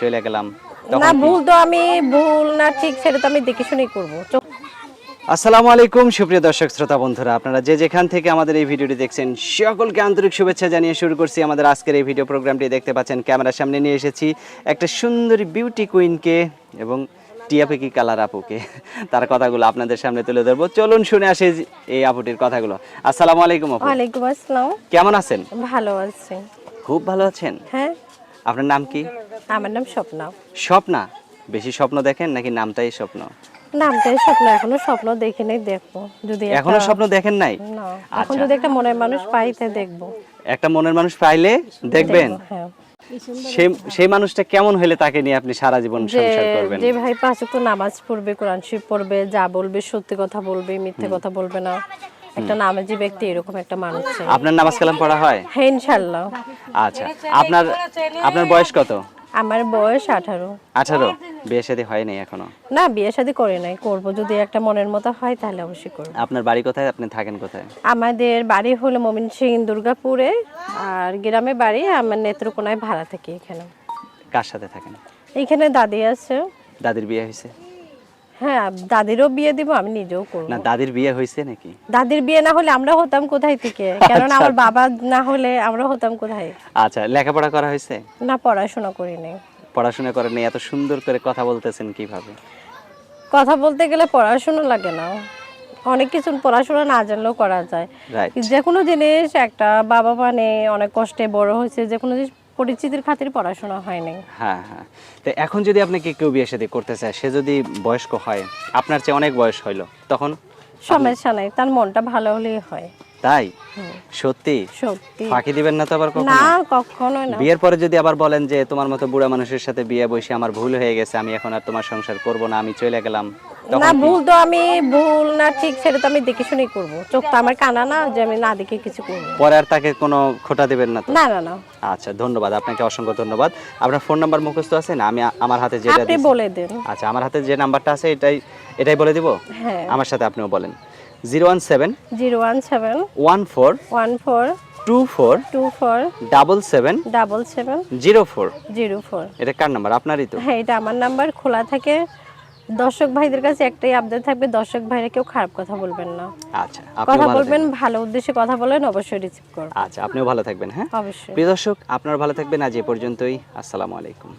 চলে গেলাম। না ভুল তো আমি ভুল না ঠিক সেটা তো আমি দেখে শুনেই করব। আসসালামু আলাইকুম সুপ্রিয় দর্শক শ্রোতা বন্ধুরা। আপনারা যে যেখান থেকে আমাদের এই ভিডিওটি দেখছেন সকলকে আন্তরিক শুভেচ্ছা জানিয়ে শুরু করছি আমাদের আজকের এই ভিডিও প্রোগ্রামটি। দেখতে পাচ্ছেন ক্যামেরার সামনে নিয়ে এসেছি একটা সুন্দরী বিউটি কুইনকে এবং টিয়াপেকি কালার আপুকে। তার কথাগুলো আপনাদের সামনে তুলে ধরবো। চলুন শুনে আসি এই আপুটির কথাগুলো। আসসালামু আলাইকুম আপু। ওয়ালাইকুম আসসালাম। কেমন আছেন? ভালো আছি। খুব ভালো আছেন? হ্যাঁ। আপনার নাম কি? আমার নাম স্বপ্না। স্বপ্না? বেশি স্বপ্ন দেখেন নাকি নামটাই স্বপ্ন? নামটাই স্বপ্ন এখনও স্বপ্ন দেখি নাই দেখব। যদি এখনও স্বপ্ন দেখেন নাই? না এখন আচ্ছা। যদি একটা মনের মানুষ পাই তা দেখব। একটা মনের মানুষ পাইলে দেখবেন? হ্যাঁ। সেই সেই মানুষটা কেমন হলে তাকে নিয়ে আপনি সারা জীবন সংসার করবেন? যে ভাই পাঁচ ওয়াক্ত নামাজ পড়বে কোরআন শরীফ পড়বে যা বলবে সত্যি কথা বলবে মিথ্যে কথা বলবে না। একটা নামাজি ব্যক্তি এরকম একটা মানুষ আপনার নামাজ কালাম পড়া হয়? হ্যাঁ ইনশাল্লাহ আচ্ছা। আপনার আপনার বয়স কত? আমার বয়স আঠারো। আঠারো? বিয়ে শাদী হয়নি এখনও? না বিয়ে শাদী করে নাই। করব। যদি একটা মনের মতো হয় তাহলে অবশ্যই করব। আপনার বাড়ি কোথায়? আপনি থাকেন কোথায়? আমাদের বাড়ি হলো মমিন সিং দুর্গাপুরে। আর গ্রামে বাড়ি আমার নেত্রকোনায় ভাড়া থাকি এখানে। কার সাথে থাকেন? এখানে দাদি আছে। দাদির বিয়ে হয়েছে? হ্যাঁ দাদিরও বিয়ে দিব আমি নিজেও করব। না দাদির বিয়ে হয়েছে নাকি? দাদির বিয়ে না হলে আমরা হতাম কোথায় থেকে? কারণ আমার বাবা না হলে আমরা হতাম কোথায়? আচ্ছা লেখাপড়া করা হয়েছে না পড়াশোনা করি নাই। পড়াশোনা করেন এত সুন্দর করে কথা বলতেছেন কীভাবে? কথা বলতে গেলে পড়াশোনা লাগে না। অনেক কিছু পড়াশোনা না জানলেও করা যায়। যে কোনো জিনিস একটা বাবা মানে অনেক কষ্টে বড় হয়েছে যে কোনো জিনিস পরিচিতির খাতির পড়াশোনা হয় নাই। হ্যাঁ হ্যাঁ। তো এখন যদি আপনাকে কেউ বিয়ে শাদী করতে চায় সে যদি বয়স্ক হয় আপনার চেয়ে অনেক বয়স হইল তখন? সমস্যা নাই তার মনটা ভালো হলেই হয়। তাই? সত্যি? সত্যি। ফাঁকি দিবেন না তো আবার কখনো? না কখনোই না। বিয়ের পরে যদি আবার বলেন যে তোমার মতো বুড়া মানুষের সাথে বিয়ে বসে আমার ভুল হয়ে গেছে আমি এখন আর তোমার সংসার করব না আমি চলে গেলাম না ভুল তো আমি ভুল না ঠিক সেটা তো আমি দেখে শুনেই করব। চোখ তো আমার কানা না যে আমি না দেখে কিছু করব। পরে আর তাকে কোনো খোটা দেবেন না তো? না না না। আচ্ছা ধন্যবাদ আপনাকে অসংখ্য ধন্যবাদ। আপনার ফোন নাম্বার মুখস্থ আছে না? আমি আমার হাতে যেটা আপনি বলে দেন। আচ্ছা আমার হাতে যে নাম্বারটা আছে এটাই এটাই বলে দিব? হ্যাঁ। আমার সাথে আপনিও বলেন। Zero one seven zero one seven one four one four two four two four double seven double seven zero four zero four এটা কার নাম্বার? আপনারই তো। হ্যাঁ এটা আমার নাম্বার। খোলা থাকে। দর্শক ভাইদের কাছে একটাই আপডেট থাকবে। দর্শক ভাইরা কেউ খারাপ কথা বলবেন না। আচ্ছা কথা বলবেন ভালো উদ্দেশ্যে কথা বলেন অবশ্যই রিসিভ করবেন আচ্ছা আপনিও ভালো থাকবেন হ্যাঁ? অবশ্যই। প্রিয় দর্শক আপনারা ভালো থাকবেন। আজ এ পর্যন্তই। আসসালামু আলাইকুম।